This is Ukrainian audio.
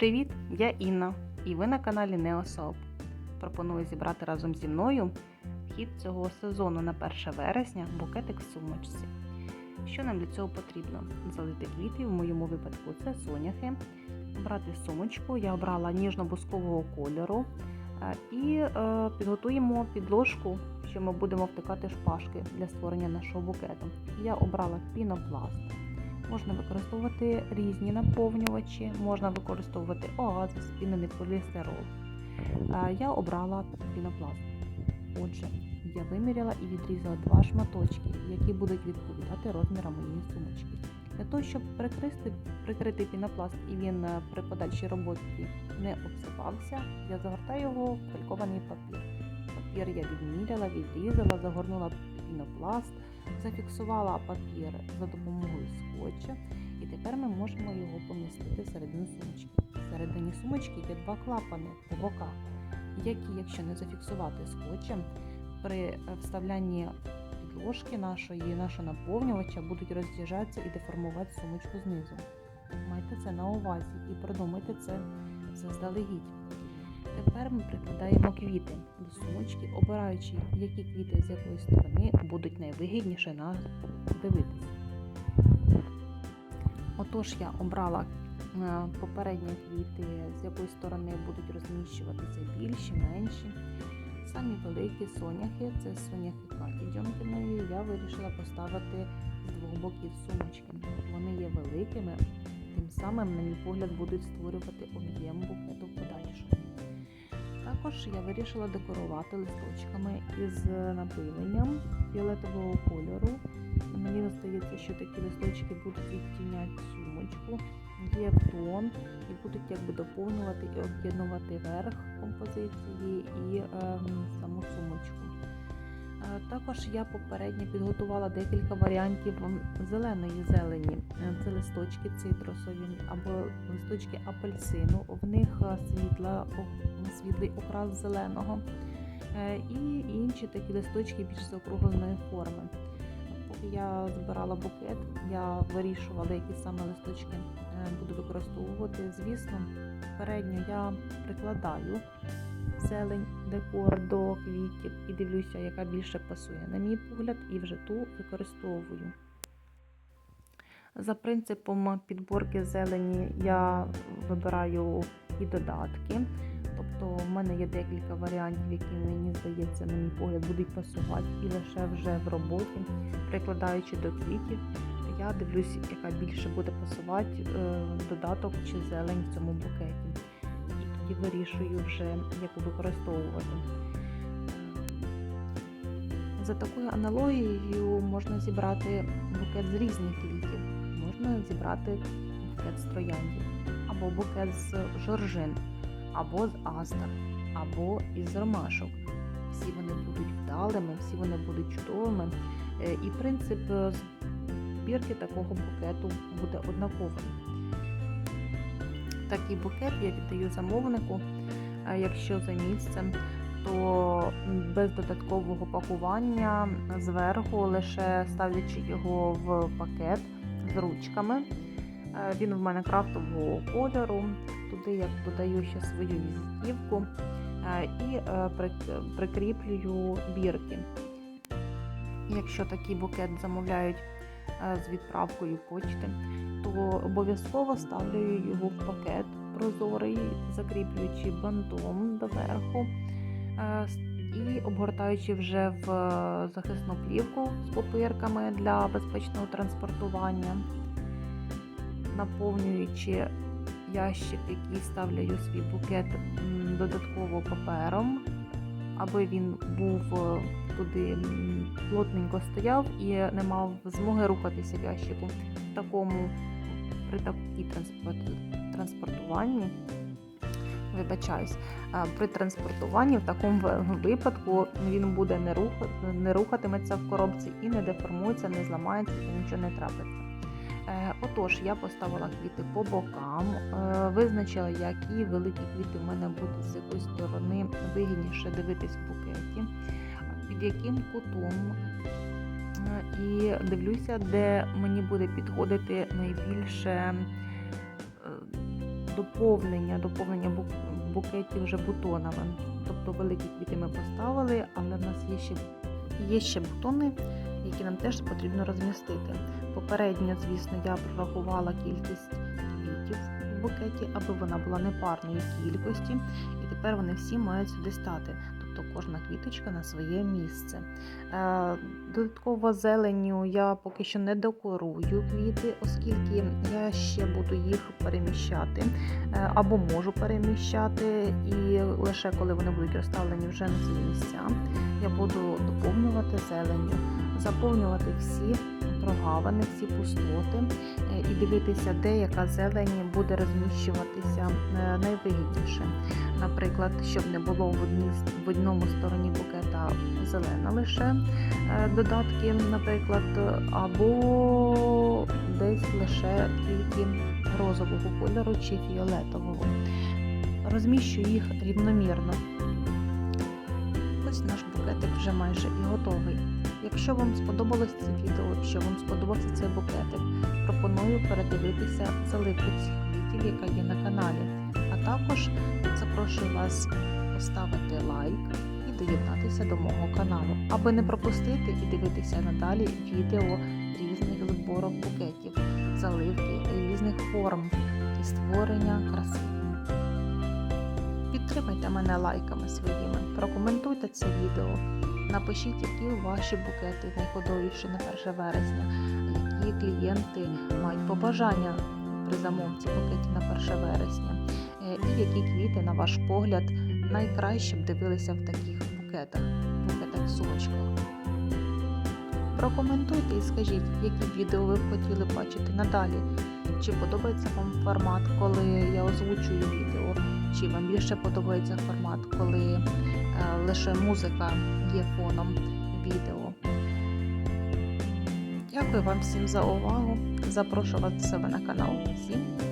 Привіт! Я Інна, і ви на каналі NeoSoap. Пропоную зібрати разом зі мною вхід цього сезону на 1 вересня букетик в сумочці. Що нам для цього потрібно? Залити квіти, в моєму випадку це соняхи. Брати сумочку, я обрала ніжно-бускового кольору е, і е, підготуємо підложку, що ми будемо втикати шпажки для створення нашого букету. Я обрала пінопласт. Можна використовувати різні наповнювачі, можна використовувати оазис, спінений поліестерол. Е, Я обрала пінопласт. Отже, я виміряла і відрізала два шматочки, які будуть відповідати розмірам моєї сумочки. Для того, щоб прикрити, прикрити пінопласт і він е, при подальшій роботі не обсипався, я загортаю його в фолькований папір. Папір я відміряла, відрізала, загорнула пінопласт, зафіксувала папір за допомогою скотча, і тепер ми можемо його помістити всередину сумочки. Всередині сумочки є два клапани по боках, які, якщо не зафіксувати скотчем, при е, вставлянні підложки нашої, нашого наповнювача будуть роз'їжджатися і деформувати сумочку знизу. Майте це на увазі і продумайте це заздалегідь. Тепер ми прикладаємо квіти до сумочки, обираючи, які квіти з якої сторони будуть найвигідніше нас дивитися. Отож, я обрала е, попередні квіти, з якої сторони будуть розміщуватися більші, менші. Самі великі соняхи, це соняхи Каті Дьомкіної, я вирішила поставити з двох боків сумочки. Вони є великими, тим самим, на мій погляд, будуть створювати об'єм букету в подальшому. Також я вирішила декорувати листочками із напиленням фіолетового кольору. Мені здається, що такі листочки будуть відтіняти сумочку, є тон і будуть якби доповнювати і об'єднувати верх композиції і е, саму сумочку. Е, Також я попередньо підготувала декілька варіантів зеленої зелені. Е, Це листочки цитрусові або листочки апельсину. В них е, світла, світлий окрас зеленого. І інші такі листочки більш заокругленої форми. Поки я збирала букет, я вирішувала, які саме листочки буду використовувати. Звісно, передньо я прикладаю зелень, декор до квітів і дивлюся, яка більше пасує на мій погляд, і вже ту використовую. За принципом підборки зелені я вибираю і додатки. Тобто в мене є декілька варіантів, які мені здається, на мій погляд, будуть пасувати і лише вже в роботі, прикладаючи до квітів, я дивлюсь, яка більше буде пасувати е, додаток чи зелень в цьому букеті. І вирішую вже, яку використовувати. За такою аналогією можна зібрати букет з різних квітів, можна зібрати букет з трояндів, або букет з жоржин, або з астер, або із ромашок. Всі вони будуть вдалими, всі вони будуть чудовими. Е, І принцип е, збірки такого букету буде однаковим. Такий букет я віддаю замовнику, е, якщо за місцем, то без додаткового пакування зверху, лише ставлячи його в пакет з ручками. Е, Він в мене крафтового кольору. Туди я додаю ще свою візитівку е, і прикріплюю бірки. Якщо такий букет замовляють з відправкою почти, то обов'язково ставлю його в пакет прозорий, закріплюючи бантом доверху е, і обгортаючи вже в захисну плівку з попирками для безпечного транспортування, наповнюючи ящик, який ставлю свій букет додатково папером, аби він був е, туди плотненько стояв і не мав змоги рухатися в ящику. В такому при такій транспорт- транспортуванні. Вибачаюсь, при транспортуванні в такому випадку він буде не, рух, не рухатиметься в коробці і не деформується, не зламається і нічого не трапиться. Е, Отож, я поставила квіти по бокам, е, визначила, які великі квіти в мене будуть з якої сторони вигідніше дивитись в букеті, яким кутом. Е, І дивлюся, де мені буде підходити найбільше е, доповнення, доповнення букетів вже бутонами. Тобто великі квіти ми поставили, але в нас є ще, є ще бутони, які нам теж потрібно розмістити. Попередньо, звісно, я прорахувала кількість в букеті, аби вона була непарної кількості, і тепер вони всі мають сюди стати. Тобто кожна квіточка на своє місце. Е, Додатково зеленню я поки що не декорую квіти, оскільки я ще буду їх переміщати е, або можу переміщати, і лише коли вони будуть розставлені вже на свої місця, я буду доповнювати зеленню, заповнювати всі прогавини, всі пустоти е, і дивитися, де яка зелень буде розміщуватися е, найвигідніше. Наприклад, щоб не було в одній в одному стороні букета зелена лише е, додатки, наприклад, або десь лише тільки розового кольору чи фіолетового. Розміщу їх рівномірно. Ось наш букетик вже майже і готовий. Якщо вам сподобалось це відео, якщо вам сподобався цей букетик, пропоную передивитися заливку цих квітів, яка є на каналі. А також запрошую вас поставити лайк і доєднатися до мого каналу, аби не пропустити і дивитися надалі відео різних зборок букетів, заливки різних форм і створення краси. Підтримайте мене лайками своїми, прокоментуйте це відео, напишіть, які ваші букети найходовіші на 1 вересня, які клієнти мають побажання при замовці букетів на 1 вересня, е, і які квіти, на ваш погляд, найкраще б дивилися в таких букетах, букетах сумочках. Прокоментуйте і скажіть, які відео ви б хотіли бачити надалі. Чи подобається вам формат, коли я озвучую відео, чи вам більше подобається формат, коли лише музика є фоном відео. Дякую вам всім за увагу. Запрошую вас до себе на канал. Всім